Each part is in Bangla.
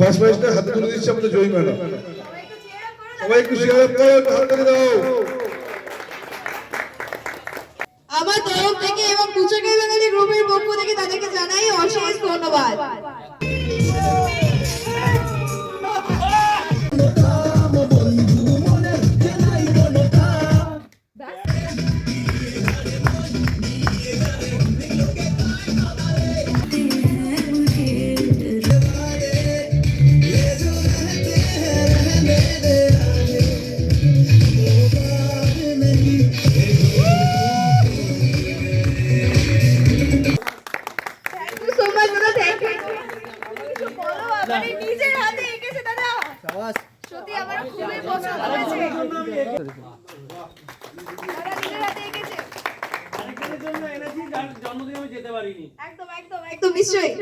ফার্স্ট প্রাইজটা হাতে তুলে দিচ্ছে আমাদের জয়ী ম্যাডাম সবাই একটু শেয়ার করে দাও। আমার তরফ থেকে এবং কুচকে বাঙালি গ্রুপের পক্ষ থেকে তাদেরকে জানাই অশেষ ধন্যবাদ। যার জন্মদিনে আমি যেতে পারিনি। একদম একদম একদম নিশ্চয়ই।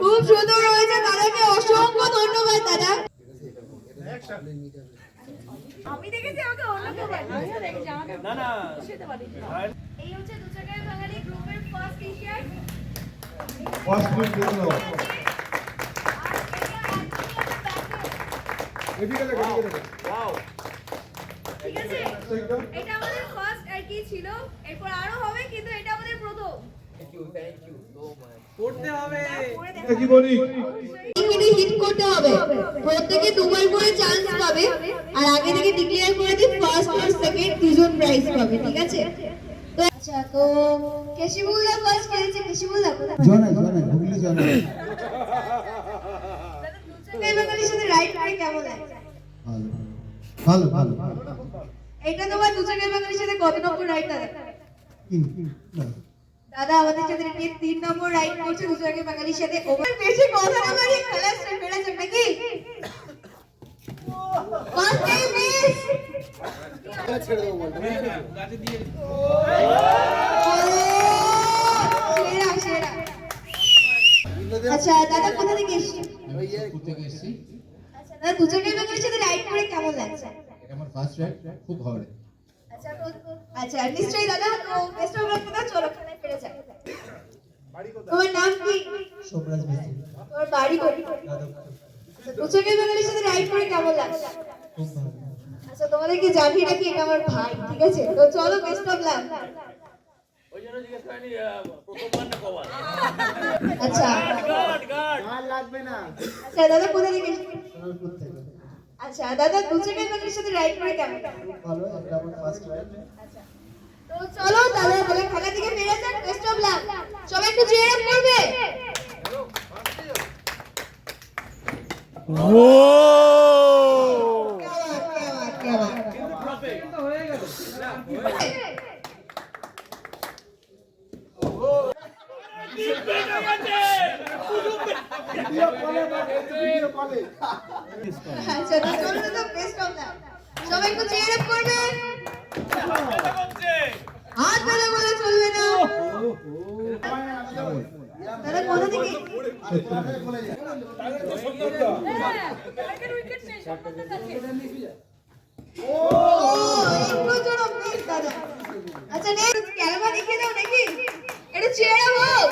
খুব সুন্দর হয়েছে দাদাকে অসংখ্য ধন্যবাদ দাদা। আমি দেখেছি আমাকে অন্য কেউ দেখেছি আমাকে না না। এই হচ্ছে দু চাকার বাঙালি গ্রুপের first T shirt first prize দিয়ে এদিকে দেখো এদিকে দেখো। ওয়াও ঠিক আছে? এটা আমাদের ফার্স্ট আর কি ছিল এরপর আরও হবে কিন্তু এটা আমাদের প্রথম। করতে হবে। কি বলি? এখানে হিট করতে হবে। প্রত্যেকে দুবার করে চান্স পাবে। আর আগে থেকে ডিক্লেয়ার করে দিই ফার্স্ট আর সেকেন্ড দুজন প্রাইজ পাবে ঠিক আছে? তো আচ্ছা ফার্স্ট খেলেছে। কোথায়? এই সাথে রাইড করে কেমন ভালো ভালো ভালো। এটা তোমার দু চাকার বাঙালির সাথে কত নম্বর রাইড দাদা? আমাদের সাথে নিয়ে তিন নম্বর রাইড করছে দু চাকার বাঙালির সাথে। ওভার বেশি কথা না বাড়ি খেলা স্টার্ট করা নাকি? গাছে দিয়ে সেরা আচ্ছা দাদা কোথা থেকে এসেছেন? আচ্ছা দাদা দু চাকার সাথে রাইড করে কেমন লাগছে? ফার্স্ট রাইড খুব ভালো লাগে। আচ্ছা আচ্ছা নিশ্চয়ই দাদা তো বেস্ট অফ লাক দাদা চলো খেলায় ফিরে যাই। তোমার নাম কি? সোমরাজ মিস্ত্রি। তোমার বাড়ি কই আচ্ছা দু বাঙালির সাথে রাইড করে কেমন লাগছে? আচ্ছা তোমাদেরকে জানিয়ে রাখি এটা আমার ভাই ঠিক আছে? তো চলো বেস্ট অফ লাক আচ্ছা। আচ্ছা দাদা কোথা থেকে? এসেছেন? থেকে। আচ্ছা দাদা দু চাকার বাঙালির সাথে রাইড করে কেমন? ভালো এটা আমার ফার্স্ট রাইড তো চলো দাদা তাহলে খেলা থেকে ফিরে যাক বেস্ট অফ লাক সবাই একটু চিয়ার আপ করবে? আচ্ছা চলবে তো বেস্ট সবাই একটু চিয়ার আপ করবে হাত আচ্ছা নে ক্যালমা দেখিয়ে দাও নাকি এটা চেয়ার হোক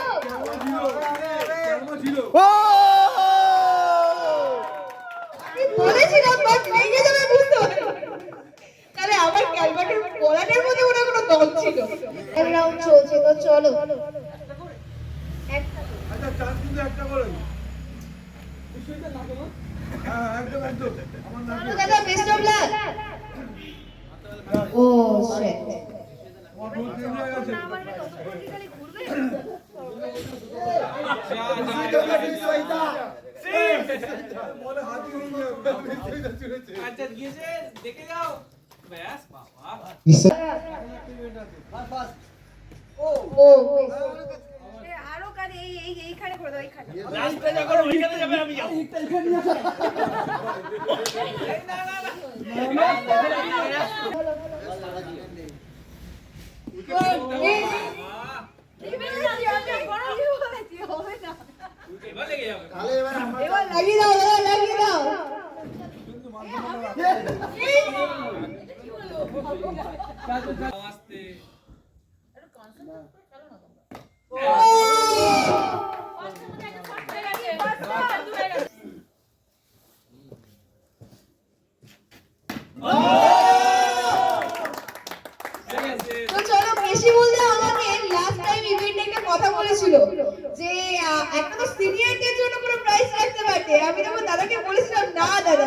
ও বলেছিলাম বাট ভেঙে যাবে বুঝতে তাহলে আমার ক্যালবাটের মধ্যে কোনো দল ছিল। রাউন্ড চলছে তো চলো। আচ্ছা চান্স কিন্তু একটা করে হ্যাঁ একদম একদম। আমার নাম দাদা best of luck oh shit আমার ভুল চেঞ্জ হয়ে গেছে বলে হাত দিয়ে আচ্ছা গিয়েছে দেখে যাও ব্যাস বাবা ও আরও কাজে এই এই এইখানে করে দাও এইখানে রাস্তা যখন ওইখানে যাবে আমি যাব এবার লেগে যাবে এবার লাগিয়ে দাও এবার লাগিয়ে দাও আসতে কথা বলেছিল যে একটা তো সিনিয়রদের জন্য কোনো প্রাইস রাখতে পারতে। আমি তখন দাদাকে বলেছিলাম, না, দাদা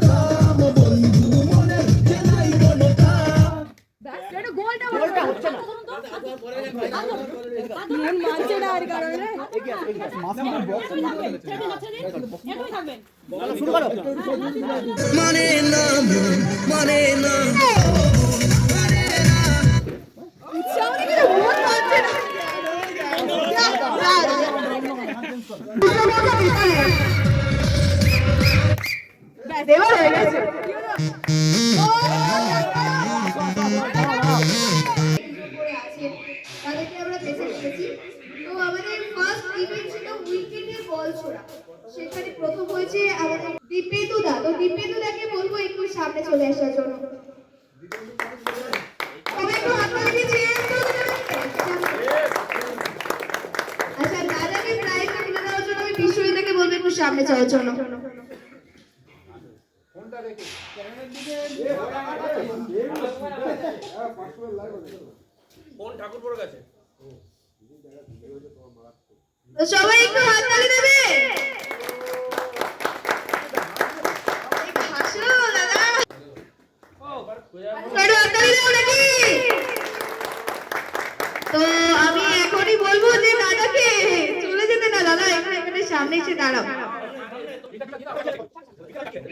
ঢোকা দিয়েছে। কি অবস্থা দিয়ে ভাবছি, হেলমেটটা ফেলে দিচ্ছি। সামনে কিছু মন না। যা, যা, যা। ব্যাস, এবার হয়ে গেছে। First ছিল এ বল ছোড়া। সেখানে প্রথম হয়েছে আমাদের দীপেন্দু দা তো দীপেন্দু দাকে বলব একটু সামনে চলে আসার জন্য। আচ্ছা সামনে যাওয়ার জন্য কোন ঠাকুরপুর কাছে তো সবাই একটু হাত তালি দেবে তো আমি এখনই বলব যে দাদাকে চলে যেতে না, দাদা, এখানে এখানে সামনে এসে দাঁড়াও।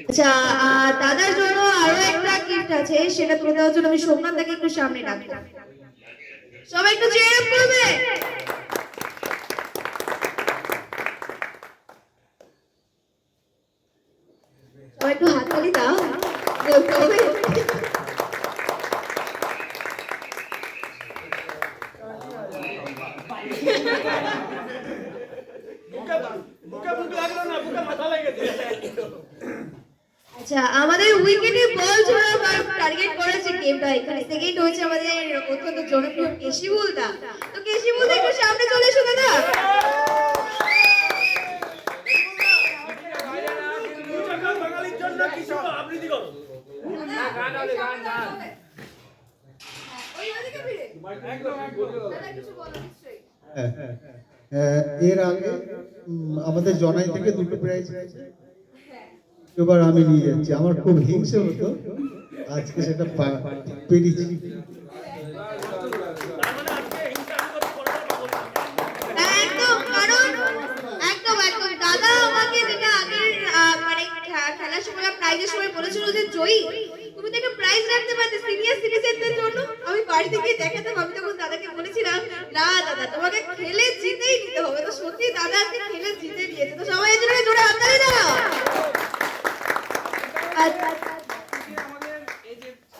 আচ্ছা দাদার জন্য আরও একটা গিফট আছে, সেটা তুলে দেওয়ার জন্য আমি সোমনাথ দাকে একটু সামনে ডাকবো। সবাই একটু চেয়ার করবে সবাই একটু হাততালি দাও বলতে হবে বুকে বুক লাগল না বুকে মাথা লেগেছে আচ্ছা আমাদের উইকেটে বল ছোড়া টার্গেট করেছে গেমটা এখানে সেকেন্ড হয়েছে আমাদের অত্যন্ত জনপ্রিয় কেশিবুল দা তো কেশিবুল দা একটু সামনে চলে এসো দাদা। চাকা বাঙালির জন্য কিছু আবৃত্তি করো গান হবে গান গান হ্যাঁ, হ্যাঁ, এর আগে আমাদের জনাই থেকে দুটো প্রাইজ এবার আমি নিয়ে যাচ্ছি। আমার খুব হিংসে হতো। আজকে সেটা পেরেছি। মানে হ্যাঁ, খেলার প্রাইজের সময় যে জয়ী তুমি তো একটা প্রাইজ রাখতে পারতে সিনিয়র সিটিজেনদের জন্য। আমি বাড়িতে গিয়ে দেখাতাম আমি বলেছিলাম না, দাদা, তোমাকে জিতেই হবে। তো সত্যি, দাদা জিতে তো সবাই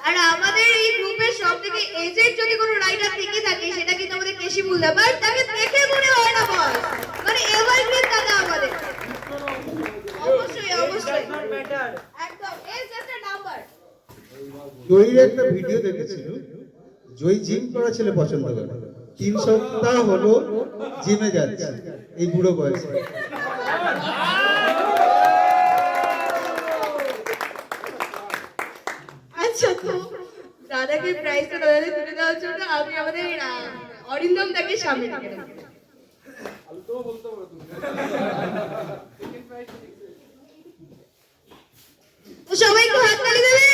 আর আমাদের এই সব থেকে এজেন্ট যদি কোনো রাইডার থেকে থাকে, সেটা কিন্তু আমাদের বাট তাকে দেখে মনে হয় না মানে দাদা আমাদের। অবশ্যই অবশ্যই। একদম ভিডিও জয়ী জিম করা ছেলে পছন্দ করে। তিন সপ্তাহ হলো জিমে যাচ্ছে, এই বুড়ো বয়সে আচ্ছা দাদাকে প্রাইজটা তুলে দেওয়ার জন্য আমি আমাদের অরিন্দম দাকে সামনে ডেকে নেব। সবাই একটু হাত তালি দেবে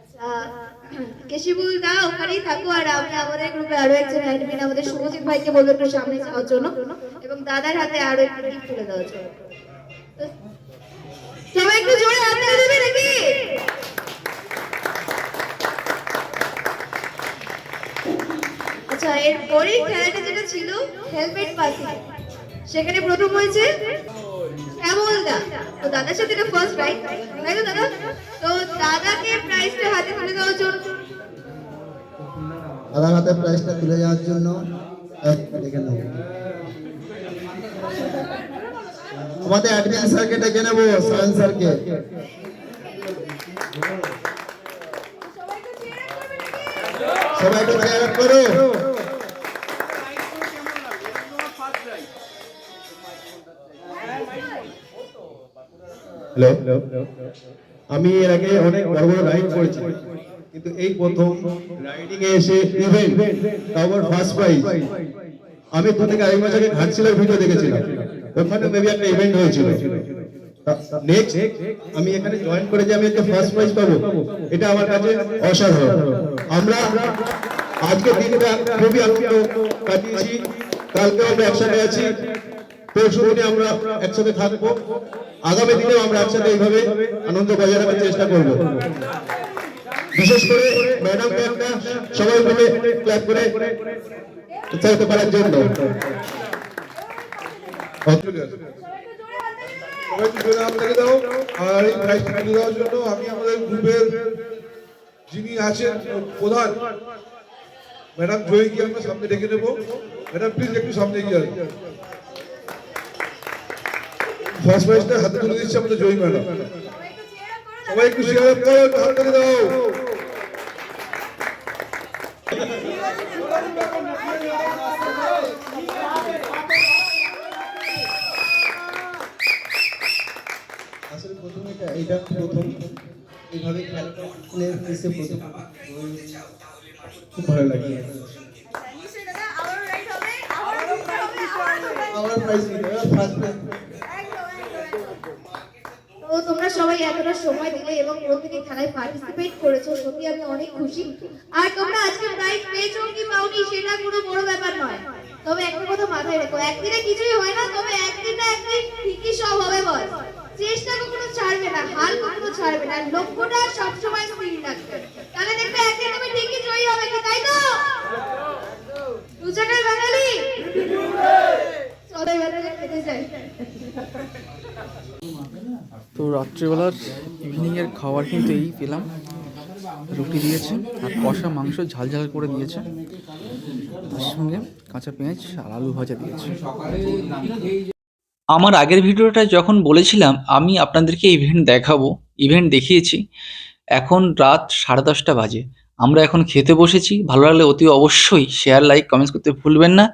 আচ্ছা, কেশিবুল দা ওখানেই থাকো আর আমি আমাদের গ্রুপে আরও একজন অ্যাডমিন আমাদের শুভজিৎ ভাইকে বলব একটু সামনে যাওয়ার জন্য। এবং দাদার হাতে আরও একটু গিফট তুলে দেওয়ার জন্য। সবাই একটু জোরে দেবে নাকি? আচ্ছা এর পরের খেলাটা যেটা ছিল হেলমেট সেখানে প্রথম হয়েছে শ্যামল দা তো দাদার সাথে এটা ফার্স্ট রাইট তাই তো দাদা? তো দাদাকে প্রাইজটা হাতে তুলে দেওয়ার জন্য দাদার হাতে প্রাইজটা তুলে যাওয়ার জন্য ডেকে নেব আমাদের অ্যাডমিন স্যারকে ডেকে নেব সায়েন্স স্যারকে সবাই একটু চেয়ার করো। হ্যালো আমি এর আগে অনেক বড় বড় রাইড করেছি। কিন্তু এই প্রথম রাইডিং এ এসে ইভেন্ট আবার ফার্স্ট প্রাইজ আমি তো থেকে আড়াই মাস আগে ঘাটশিলার ভিডিও দেখেছিলাম। ওখানে মেবি একটা ইভেন্ট হয়েছিল। নেক্সট আমি এখানে জয়েন করে যে আমি একটা ফার্স্ট প্রাইজ পাবো, এটা আমার কাছে অসাধারণ। আমরা আজকে দিনটা খুবই আনন্দ কাটিয়েছি কালকে আমরা একসাথে আছি, পরশু দিনে আমরা একসাথে থাকব। আগামী দিনেও আমরা একসাথে এইভাবে আনন্দ বজায় রাখার চেষ্টা করব। বিশেষ করে ম্যাডামকে একটা সবাই মিলে ক্লাব করে উৎসাহিত করার জন্য। আর এই প্রাইজটা তুলে দেওয়ার জন্য আমি আমাদের ম্যাডাম জয়ীকে আমরা সামনে ডেকে নেব। ম্যাডাম প্লিজ একটু সামনে এগিয়ে আসুন। ফার্স্ট প্রাইজটা হাতে দিচ্ছে আমাদের জয়ী ম্যাডাম। সবাই একটু শেয়ার আপ করো একটু হাত তালি দাও আসলে প্রথম এটা এটা প্রথম। এইভাবে খেলাটা এসে প্রথম। খুব ভালো লাগে আমার প্রাইজ ফার্স্ট প্রাইজ তো তোমরা সবাই এতটা সময় দিলে এবং প্রত্যেকে খেলায় পার্টিসিপেট করেছ, সত্যি আমি অনেক খুশি। আর তোমরা আজকে প্রাইজ পেয়েছ কি পাওনি সেটা কোনো বড় ব্যাপার নয়। তবে একটা কথা মাথায় রেখো, একদিনে কিছুই হয় না, তবে একদিন না একদিন ঠিকই সব হবে বল। চেষ্টা কখনো ছাড়বে না, হাল কখনো ছাড়বে না, লক্ষ্যটা সবসময় স্থির রাখবে। তাহলে দেখবে একদিন তুমি ঠিকই জয়ী হবে কি, তাই তো? দু চাকার বাঙালি? চলে বাঙালি খেতে যাই। তো রাত্রিবেলার ইভিনিংয়ের খাবার কিন্তু এই পেলাম। রুটি দিয়েছে আর কষা মাংস ঝাল ঝাল করে দিয়েছে। তার সঙ্গে কাঁচা পেঁয়াজ আর আলু ভাজা দিয়েছে। আমার আগের ভিডিওটা যখন বলেছিলাম, আমি আপনাদেরকে ইভেন্ট দেখাবো ইভেন্ট দেখিয়েছি। এখন রাত সাড়ে দশটা বাজে। আমরা এখন খেতে বসেছি। ভালো লাগলে অতি অবশ্যই শেয়ার লাইক কমেন্টস করতে ভুলবেন না।